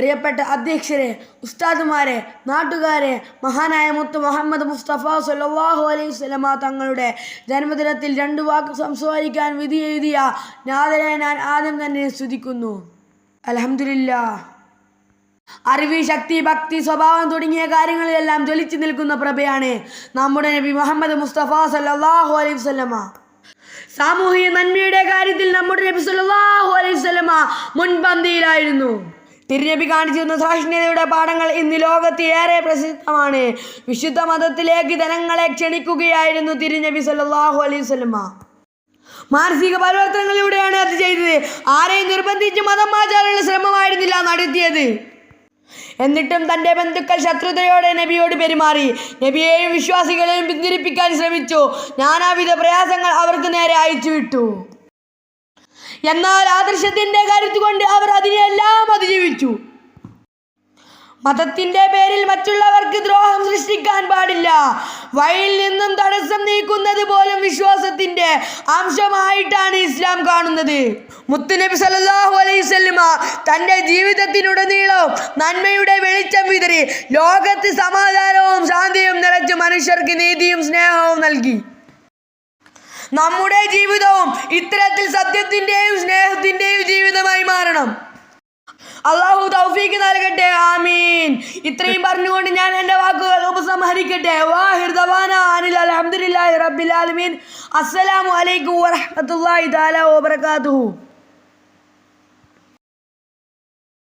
പ്രിയപ്പെട്ട അധ്യക്ഷരെ ഉസ്താദുമാരെ നാട്ടുകാരെ മഹാനായ മുത്ത് മുഹമ്മദ് മുസ്തഫ സല്ലല്ലാഹു അലൈഹി സ്വലമ തങ്ങളുടെ ജന്മദിനത്തിൽ രണ്ടു വാക്ക് സംസാരിക്കാൻ വിധി എഴുതിയ നാദരെ ഞാൻ ആദ്യം തന്നെ സ്തുതിക്കുന്നു. അലഹമില്ല അറിവ് ശക്തി ഭക്തി സ്വഭാവം തുടങ്ങിയ കാര്യങ്ങളിലെല്ലാം ജ്വലിച്ചു നിൽക്കുന്ന പ്രഭയാണ് നമ്മുടെ നബി മുഹമ്മദ് മുസ്തഫ സല്ലല്ലാഹു അലൈഹി വസല്ലമ. സാമൂഹിക നന്മയുടെ കാര്യത്തിൽ നമ്മുടെ നബി സല്ലല്ലാഹു അലൈഹി വസല്ലമ മുൻപന്തിയിലായിരുന്നു. തിരുനബി കാണിച്ചിരുന്ന സഹിഷ്ണുതയുടെ പാഠങ്ങൾ ഇന്ന് ലോകത്ത് ഏറെ പ്രസിദ്ധമാണ്. വിശുദ്ധ മതത്തിലേക്ക് ജനങ്ങളെ ക്ഷണിക്കുകയായിരുന്നു തിരുനബി സല്ലാഹു അലൈഹി വസല്ലമ. മാനസിക പരിവർത്തനങ്ങളിലൂടെയാണ് അത് ചെയ്തത്. ആരെയും നിർബന്ധിച്ച് മതം മാറ്റാനുള്ള ശ്രമമായിരുന്നില്ല നടത്തിയത്. എന്നിട്ടും തന്റെ ബന്ധുക്കൾ ശത്രുതയോടെ നബിയോട് പെരുമാറി. നബിയെയും വിശ്വാസികളെയും പിന്തിരിപ്പിക്കാൻ ശ്രമിച്ചു. നാനാവിധ പ്രയാസങ്ങൾ അവർക്ക് നേരെ അയച്ചു വിട്ടു. എന്നാൽ ആദർശത്തിന്റെ കരുത്തുകൊണ്ട് അവർ അതിനെല്ലാം മതത്തിന്റെ പേരിൽ മറ്റുള്ളവർക്ക് ദ്രോഹം സൃഷ്ടിക്കാൻ പാടില്ല. വഴിയിൽ നിന്നും തടസ്സം നീക്കുന്നത് പോലും വിശ്വാസത്തിന്റെ അംശമായിട്ടാണ് ഇസ്ലാം കാണുന്നത്. മുത്തുനബി അലൈഹി വസല്ലമ തന്റെ ജീവിതത്തിനുടനീളം നന്മയുടെ വെളിച്ചം വിതറി ലോകത്ത് സമാധാനവും ശാന്തിയും നിറച്ച് മനുഷ്യർക്ക് നീതിയും സ്നേഹവും നൽകി. നമ്മുടെ ജീവിതവും ഇത്തരത്തിൽ സത്യത്തിന്റെയും സ്നേഹത്തിന്റെയും ജീവിതമായി മാറണം. അള്ളാഹു തൗഫീക്ക് നൽകട്ടെ ആമീൻ. ഇത്രയും പറഞ്ഞുകൊണ്ട് ഞാൻ എന്റെ വാക്കുകൾ ഉപസംഹരിക്കട്ടെ. വാഹിർ ദവാന അനിൽ അൽഹംദുലില്ലാഹി റബ്ബിൽ ആലമീൻ. അസ്സലാമു അലൈക്കും വറഹ്മത്തുള്ളാഹി തആല വബറകാതുഹു.